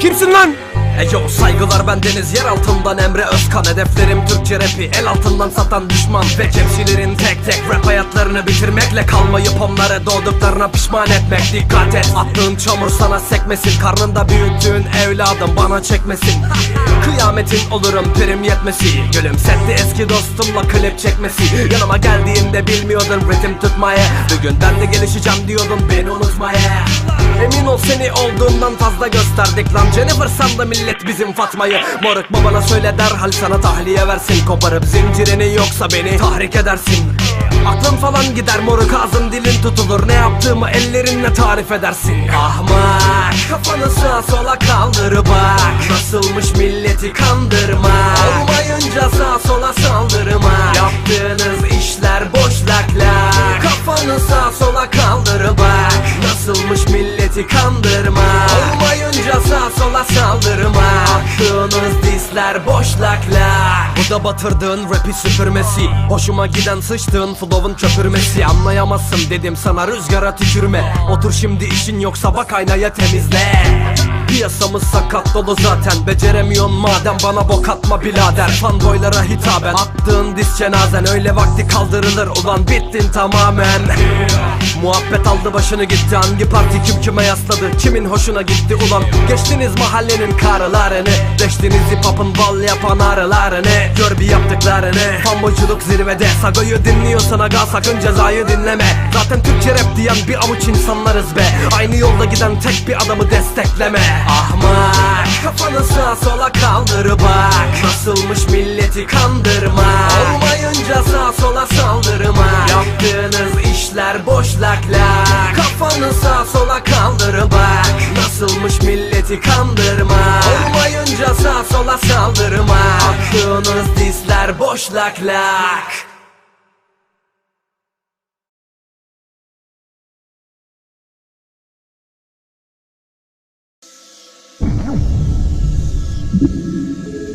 Kimsin lan? Eyo saygılar bendeniz. Yer altından Emre Özkan. Hedeflerim Türkçe rapi. El altından satan düşman Ve cepsilerin tek tek rap hayatlarını bitirmekle Kalmayıp onları doğduklarına pişman etmek. Dikkat et attığın çamur sana sekmesin. Karnında büyüttüğün evladım bana çekmesin. Kıyametin olurum prim yetmesi. Gülümsetti eski dostumla klip çekmesi. Yanıma geldiğinde bilmiyordun ritim tutmayı Bugün ben de gelişeceğim diyordun beni seni olduğundan fazla gösterdik lan. Jennifer sandı millet bizim Fatma'yı. Moruk babana söyle derhal sana tahliye versin. Koparıp zincirini yoksa beni tahrik edersin. Aklın falan gider moruk ağzın dilin tutulur. Ne yaptığımı ellerinle tarif edersin. Ahmak kafanı Milleti kandırma. Olmayınca sağa sola saldırma. Attığınız disler boş lak lak Bu da batırdığın rapi süpürmesi. Hoşuma giden sıçtığın flow'un köpürmesi Anlayamazsın dedim sana rüzgara tükürme. Otur şimdi işin yoksa bak aynaya temizle Piyasamız sakat dolu zaten. Beceremiyorsun madem bana bok atma birader. Fanboylara hitaben. Attığın diz cenazen. Öyle vakti kaldırılır. Ulan bittin tamamen. Muhabbet aldı başını gitti. Hangi parti kim kime yasladı? Kimin hoşuna gitti? Ulan Geçtiniz mahallenin karılarını. Deştiniz hip hop'un bal yapan arılarını. Gör bir yaptıklarını. Fanboyculuk zirvede. Sago'yu dinliyorsan aga sakın cezayı dinleme. Zaten Türkçe rap diyen bir avuç insanlarız be Aynı yolda giden tek bir adamı destekleme. Ahmak Kafanı sağa sola kaldır bak. Nasılmış milleti kandırma. Olmayınca sağa sola saldırma. Yaptığınız işler boş lak lak Kafanı sağa sola kaldır bak. Nasılmış milleti kandırma. Olmayınca sağa sola saldırma. Attığınız disler boş lak lak Thank you.